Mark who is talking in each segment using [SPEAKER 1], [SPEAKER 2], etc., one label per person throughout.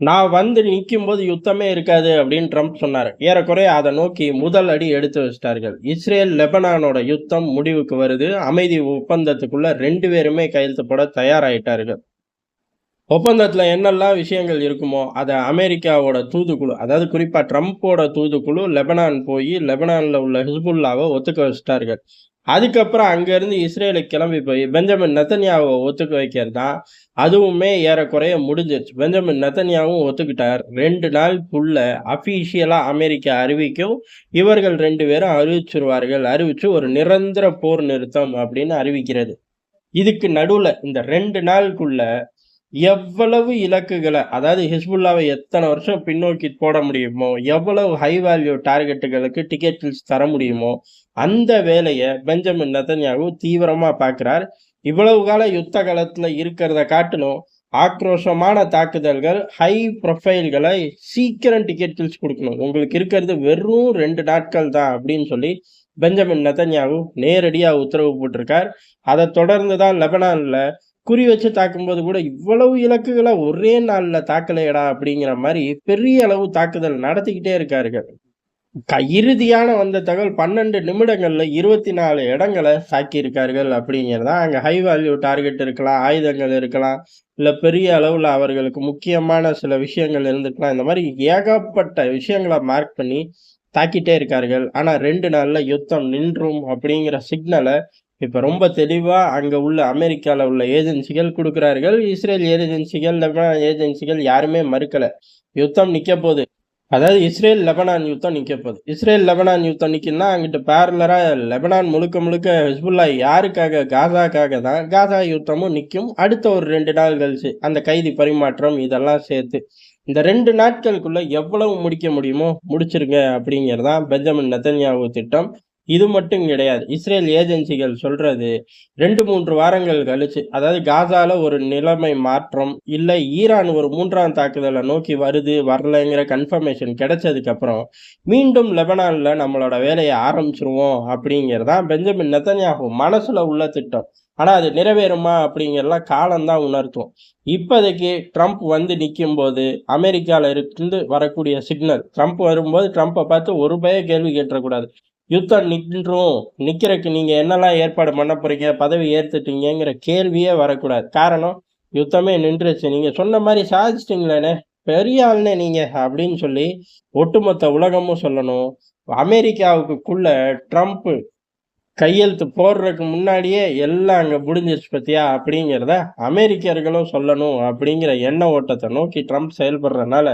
[SPEAKER 1] நான் வந்து நிக்கும்போது யுத்தமே இருக்காது அப்படின்னு ட்ரம்ப் சொன்னார். ஏறக்குறைய அதை நோக்கி முதல் அடி எடுத்து வச்சிட்டார்கள். இஸ்ரேல் லெபனானோட யுத்தம் முடிவுக்கு வருது. அமைதி ஒப்பந்தத்துக்குள்ள ரெண்டு பேருமே கையெழுத்து போட தயாராயிட்டார்கள். ஒப்பந்தத்தில் என்னெல்லாம் விஷயங்கள் இருக்குமோ அதை அமெரிக்காவோட தூதுக்குழு அதாவது குறிப்பாக ட்ரம்ப்போட தூதுக்குழு லெபனான் போய் லெபனானில் உள்ள ஹிஸ்புல்லாவை ஒத்துக்க வச்சிட்டார்கள். அதுக்கப்புறம் அங்கேருந்து இஸ்ரேலுக்கு கிளம்பி போய் பெஞ்சமின் நத்தன்யாவை ஒத்துக்க வைக்கிறது தான். அதுவுமே ஏறக்குறைய முடிஞ்சிருச்சு. பெஞ்சமின் நத்தன்யாவும் ஒத்துக்கிட்டார். ரெண்டு நாளுக்குள்ள அஃபீஷியலாக அமெரிக்கா அறிவிக்கும். இவர்கள் ரெண்டு பேரும் அறிவிச்சிருவார்கள். அறிவிச்சு ஒரு நிரந்தர போர் நிறுத்தம் அப்படின்னு அறிவிக்கிறது. இதுக்கு நடுவில் இந்த ரெண்டு நாளுக்குள்ள எவ்வளவு இலக்குகளை அதாவது ஹிஸ்புல்லாவை எத்தனை வருஷம் பின்னோக்கி போட முடியுமோ எவ்வளவு ஹை வேல்யூ டார்கெட்டுகளுக்கு டிக்கெட்ஸ் தர முடியுமோ அந்த வேலையை பெஞ்சமின் நெத்தன்யாகு தீவிரமாக பார்க்குறார். இவ்வளவு கால யுத்த காலத்தில் இருக்கிறத காட்டிலும் ஆக்ரோஷமான தாக்குதல்கள் ஹை ப்ரொஃபைல்களை சீக்கிரம் டிக்கெட்ஸ் கொடுக்கணும். உங்களுக்கு இருக்கிறது வெறும் ரெண்டு நாட்கள் தான் அப்படின்னு சொல்லி பெஞ்சமின் நெத்தன்யாகு நேரடியாக உத்தரவு போட்டிருக்கார். அதை தொடர்ந்து தான் லெபனானில் குறி வச்சு தாக்கும்போது கூட இவ்வளவு இலக்குகளை ஒரே நாளில் தாக்கலையடா அப்படிங்கிற மாதிரி பெரிய அளவு தாக்குதல் நடத்திக்கிட்டே இருக்கார்கள். க- இறுதியான வந்த தகவல் பன்னெண்டு நிமிடங்கள்ல இருபத்தி நாலு இடங்களை தாக்கியிருக்கார்கள் அப்படிங்கிறதா அங்கே ஹை வேல்யூ டார்கெட் இருக்கலாம் ஆயுதங்கள் இருக்கலாம் இல்லை பெரிய அளவில் அவர்களுக்கு முக்கியமான சில விஷயங்கள் இருந்துக்கலாம் இந்த மாதிரி ஏகப்பட்ட விஷயங்களை மார்க் பண்ணி தாக்கிட்டே இருக்கார்கள். ஆனால் ரெண்டு நாளில் யுத்தம் நின்றும் அப்படிங்கிற சிக்னலை இப்போ ரொம்ப தெளிவாக அங்கே உள்ள அமெரிக்காவில் உள்ள ஏஜென்சிகள் கொடுக்குறார்கள். இஸ்ரேல் ஏஜென்சிகள் லெபனான் ஏஜென்சிகள் யாருமே மறுக்கலை. யுத்தம் நிற்க போகுது. அதாவது இஸ்ரேல் லெபனான் யுத்தம் நிற்க போகுது. இஸ்ரேல் லெபனான் யுத்தம் நிக்குன்னா அங்கிட்ட பேரலராக லெபனான் முழுக்க முழுக்க ஹிஸ்புல்லா யாருக்காக? காசாக்காக தான் காசா யுத்தமும் நிற்கும் அடுத்த ஒரு ரெண்டு நாள் கழிச்சு அந்த கைதி பரிமாற்றம் இதெல்லாம் சேர்த்து இந்த ரெண்டு நாட்களுக்குள்ள எவ்வளவு முடிக்க முடியுமோ முடிச்சிருங்க அப்படிங்கிறதான் பெஞ்சமின் நெத்தன்யாகு திட்டம். இது மட்டும் கிடையாது. இஸ்ரேல் ஏஜென்சிகள் சொல்றது ரெண்டு மூன்று வாரங்கள் கழிச்சு அதாவது காசால ஒரு நிலைமை மாற்றம் இல்லை ஈரான் ஒரு மூன்றாம் தாக்குதலை நோக்கி வருது வரலைங்கிற கன்ஃபர்மேஷன் கிடைச்சதுக்கு அப்புறம் மீண்டும் லெபனான்ல நம்மளோட வேலையை ஆரம்பிச்சிருவோம் அப்படிங்கிறதான் பெஞ்சமின் நெத்தன்யாகு மனசுல உள்ள திட்டம். ஆனால் அது நிறைவேறுமா அப்படிங்கிறலாம் காலம்தான் உணர்த்தும். இப்போதைக்கு ட்ரம்ப் வந்து நிற்கும் போது அமெரிக்காவில் இருந்து வரக்கூடிய சிக்னல் ட்ரம்ப் வரும்போது ட்ரம்ப்பை பார்த்து ஒரு பய கேள்வி கேட்டக்கூடாது யுத்தம் நின்றும். நிற்கிறக்கு நீங்கள் என்னெல்லாம் ஏற்பாடு பண்ண போறீங்க? பதவி ஏற்றுட்டீங்கிற கேள்வியே வரக்கூடாது. காரணம் யுத்தமே நின்றுச்சு. நீங்கள் சொன்ன மாதிரி சாதிச்சிட்டிங்களேனே பெரிய ஆள்னே நீங்கள் அப்படின்னு சொல்லி ஒட்டுமொத்த உலகமும் சொல்லணும். அமெரிக்காவுக்குள்ள ட்ரம்ப் கையெழுத்து போடுறதுக்கு முன்னாடியே எல்லாம் அங்கே முடிஞ்சிருச்சு பத்தியா? அப்படிங்கிறத அமெரிக்கர்களும் சொல்லணும் அப்படிங்கிற எண்ண ஓட்டத்தை நோக்கி ட்ரம்ப் செயல்படுறதுனால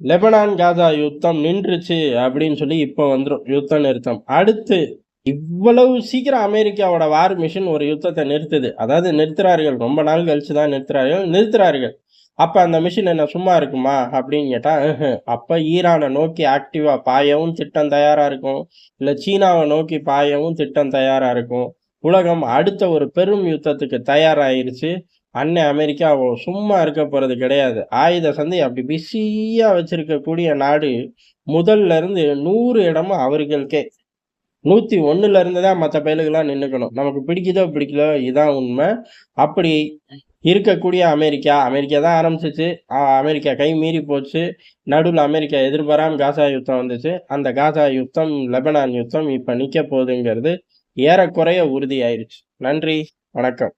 [SPEAKER 1] லெபனான் காசா யுத்தம் நின்றுச்சு அப்படின்னு சொல்லி இப்போ வந்துடும் யுத்த நிறுத்தம். அடுத்து இவ்வளவு சீக்கிரம் அமெரிக்காவோட வார் மிஷின் ஒரு யுத்தத்தை நிறுத்துது. அதாவது நிறுத்துறார்கள். ரொம்ப நாள் கழிச்சு தான் நிறுத்துறார்கள். நிறுத்துறார்கள். அப்போ அந்த மிஷின் என்ன சும்மா இருக்குமா? அப்படின்னு கேட்டால் அப்போ ஈரானை நோக்கி ஆக்டிவாக பாயவும் திட்டம் தயாராக இருக்கும். இல்லை சீனாவை நோக்கி பாயவும் திட்டம் தயாராக இருக்கும். உலகம் அடுத்த ஒரு பெரும் யுத்தத்துக்கு தயாராகிருச்சு அண்ணன் அமெரிக்கா சும்மா இருக்க போகிறது கிடையாது. ஆயுத சந்தை அப்படி பிஸியாக வச்சுருக்கக்கூடிய நாடு முதல்ல இருந்து நூறு இடமும் அவர்களுக்கே. நூற்றி ஒன்றுலேருந்து இருந்து தான் மற்ற பயலுக்கெல்லாம் நின்றுக்கணும் நமக்கு பிடிக்குதோ பிடிக்கலோ இதான் உண்மை. அப்படி இருக்கக்கூடிய அமெரிக்கா அமெரிக்கா தான் ஆரம்பிச்சிச்சு. அமெரிக்கா கை மீறி போச்சு. நடுவில் அமெரிக்கா எதிர்பாராம காசா யுத்தம் வந்துச்சு. அந்த காசா யுத்தம் லெபனான் யுத்தம் இப்போ நிற்க போகுதுங்கிறது ஏறக்குறைய உறுதியாயிருச்சு. நன்றி வணக்கம்.